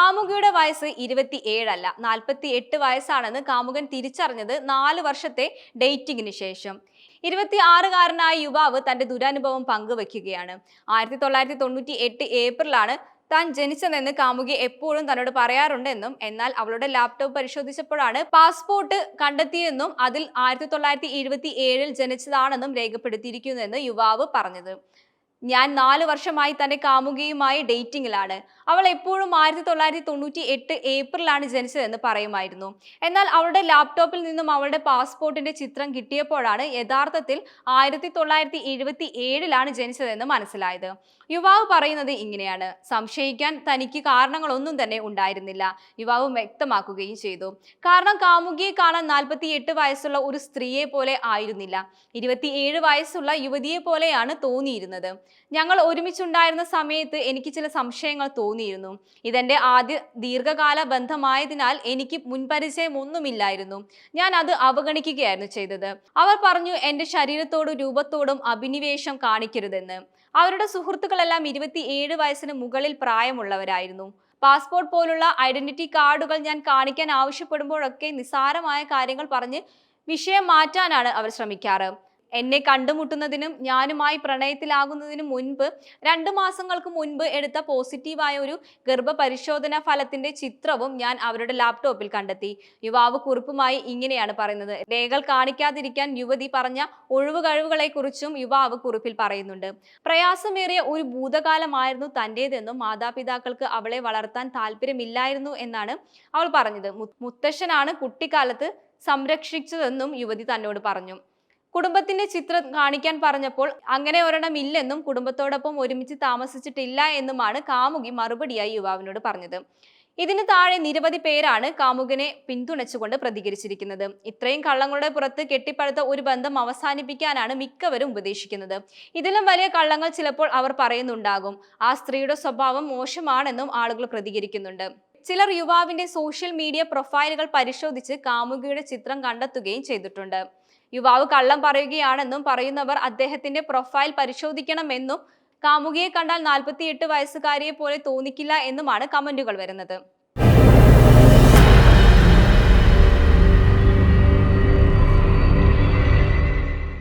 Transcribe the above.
കാമുകിയുടെ വയസ്സ് ഇരുപത്തി ഏഴല്ല നാൽപ്പത്തി എട്ട് വയസ്സാണെന്ന് കാമുകൻ തിരിച്ചറിഞ്ഞത് നാല് വർഷത്തെ ഡേറ്റിംഗിന് ശേഷം. ഇരുപത്തി ആറുകാരനായ യുവാവ് തന്റെ ദുരനുഭവം പങ്കുവെക്കുകയാണ്. ആയിരത്തി തൊള്ളായിരത്തി തൊണ്ണൂറ്റി എട്ട് ഏപ്രിലാണ് താൻ ജനിച്ചതെന്ന് കാമുകി എപ്പോഴും തന്നോട് പറയാറുണ്ടെന്നും എന്നാൽ അവളുടെ ലാപ്ടോപ്പ് പരിശോധിച്ചപ്പോഴാണ് പാസ്പോർട്ട് കണ്ടെത്തിയെന്നും അതിൽ ആയിരത്തി തൊള്ളായിരത്തി എഴുപത്തി ഏഴിൽ ജനിച്ചതാണെന്നും രേഖപ്പെടുത്തിയിരിക്കുന്നുവെന്ന് യുവാവ് പറഞ്ഞത്. ഞാൻ നാല് വർഷമായി തന്റെ കാമുകിയുമായി ഡേറ്റിംഗിലാണ് അവൾ എപ്പോഴും ആയിരത്തി തൊള്ളായിരത്തി തൊണ്ണൂറ്റി എട്ട് ഏപ്രിലാണ് ജനിച്ചതെന്ന് പറയുമായിരുന്നു. എന്നാൽ അവളുടെ ലാപ്ടോപ്പിൽ നിന്നും അവളുടെ പാസ്പോർട്ടിന്റെ ചിത്രം കിട്ടിയപ്പോഴാണ് യഥാർത്ഥത്തിൽ ആയിരത്തി തൊള്ളായിരത്തി എഴുപത്തി ഏഴിലാണ് ജനിച്ചതെന്ന് മനസ്സിലായത്. യുവാവ് പറയുന്നത് ഇങ്ങനെയാണ്. സംശയിക്കാൻ തനിക്ക് കാരണങ്ങളൊന്നും തന്നെ ഉണ്ടായിരുന്നില്ല. യുവാവ് വ്യക്തമാക്കുകയും ചെയ്തു. കാരണം കാമുകിയെ കാണാൻ നാൽപ്പത്തി എട്ട് വയസ്സുള്ള ഒരു സ്ത്രീയെ പോലെ ആയിരുന്നില്ല. ഇരുപത്തിയേഴ് വയസ്സുള്ള യുവതിയെ പോലെയാണ് തോന്നിയിരുന്നത്. ഞങ്ങൾ ഒരുമിച്ചുണ്ടായിരുന്ന സമയത്ത് എനിക്ക് ചില സംശയങ്ങൾ തോന്നിയിരുന്നു. ഇതെന്റെ ആദ്യ ദീർഘകാല ബന്ധമായതിനാൽ എനിക്ക് മുൻപരിചയം ഒന്നുമില്ലായിരുന്നു ഞാൻ അത് അവഗണിക്കുകയായിരുന്നു ചെയ്തത്. അവർ പറഞ്ഞു എന്റെ ശരീരത്തോടും രൂപത്തോടും അഭിനിവേശം കാണിക്കരുതെന്ന്. അവരുടെ സുഹൃത്തുക്കളെല്ലാം ഇരുപത്തിയേഴ് വയസ്സിന് മുകളിൽ പ്രായമുള്ളവരായിരുന്നു. പാസ്പോർട്ട് പോലുള്ള ഐഡന്റിറ്റി കാർഡുകൾ ഞാൻ കാണിക്കാൻ ആവശ്യപ്പെടുമ്പോഴൊക്കെ നിസ്സാരമായ കാര്യങ്ങൾ പറഞ്ഞ് വിഷയം മാറ്റാനാണ് അവർ ശ്രമിക്കാറ്. എന്നെ കണ്ടുമുട്ടുന്നതിനും ഞാനുമായി പ്രണയത്തിലാകുന്നതിനും മുൻപ് രണ്ട് മാസങ്ങൾക്ക് മുൻപ് എടുത്ത പോസിറ്റീവായ ഒരു ഗർഭപരിശോധന ഫലത്തിന്റെ ചിത്രവും ഞാൻ അവരുടെ ലാപ്ടോപ്പിൽ കണ്ടെത്തി. യുവാവ് കുറിപ്പുമായി ഇങ്ങനെയാണ് പറയുന്നത്. രേഖകൾ കാണിക്കാതിരിക്കാൻ യുവതി പറഞ്ഞ ഒഴിവ് കഴിവുകളെ കുറിച്ചും യുവാവ് കുറിപ്പിൽ പറയുന്നുണ്ട്. പ്രയാസമേറിയ ഒരു ഭൂതകാലമായിരുന്നു തന്റേതെന്നും മാതാപിതാക്കൾക്ക് അവളെ വളർത്താൻ താല്പര്യമില്ലായിരുന്നു എന്നാണ് അവൾ പറഞ്ഞത്. മുത്തശ്ശനാണ് കുട്ടിക്കാലത്ത് സംരക്ഷിച്ചതെന്നും യുവതി തന്നോട് പറഞ്ഞു. കുടുംബത്തിന്റെ ചിത്രം കാണിക്കാൻ പറഞ്ഞപ്പോൾ അങ്ങനെ ഒരെണ്ണം ഇല്ലെന്നും കുടുംബത്തോടൊപ്പം ഒരുമിച്ച് താമസിച്ചിട്ടില്ല എന്നുമാണ് കാമുകി മറുപടിയായി യുവാവിനോട് പറഞ്ഞത്. ഇതിന് താഴെ നിരവധി പേരാണ് കാമുകനെ പിന്തുണച്ചുകൊണ്ട് പ്രതികരിച്ചിരിക്കുന്നത്. ഇത്രയും കള്ളങ്ങളുടെ പുറത്ത് കെട്ടിപ്പടുത്ത ഒരു ബന്ധം അവസാനിപ്പിക്കാനാണ് മിക്കവരും ഉപദേശിക്കുന്നത്. ഇതിലും വലിയ കള്ളങ്ങൾ ചിലപ്പോൾ അവർ പറയുന്നുണ്ടാകും. ആ സ്ത്രീയുടെ സ്വഭാവം മോശമാണെന്നും ആളുകൾ പ്രതികരിക്കുന്നുണ്ട്. ചിലർ യുവാവിന്റെ സോഷ്യൽ മീഡിയ പ്രൊഫൈലുകൾ പരിശോധിച്ച് കാമുകിയുടെ ചിത്രം കണ്ടെത്തുകയും ചെയ്തിട്ടുണ്ട്. യുവാവ് കള്ളം പറയുകയാണെന്നും പറയുന്നവർ അദ്ദേഹത്തിന്റെ പ്രൊഫൈൽ പരിശോധിക്കണമെന്നും കാമുകിയെ കണ്ടാൽ നാൽപ്പത്തിയെട്ട് വയസ്സുകാരിയെ പോലെ തോന്നിക്കില്ല എന്നുമാണ് കമന്റുകൾ വരുന്നത്.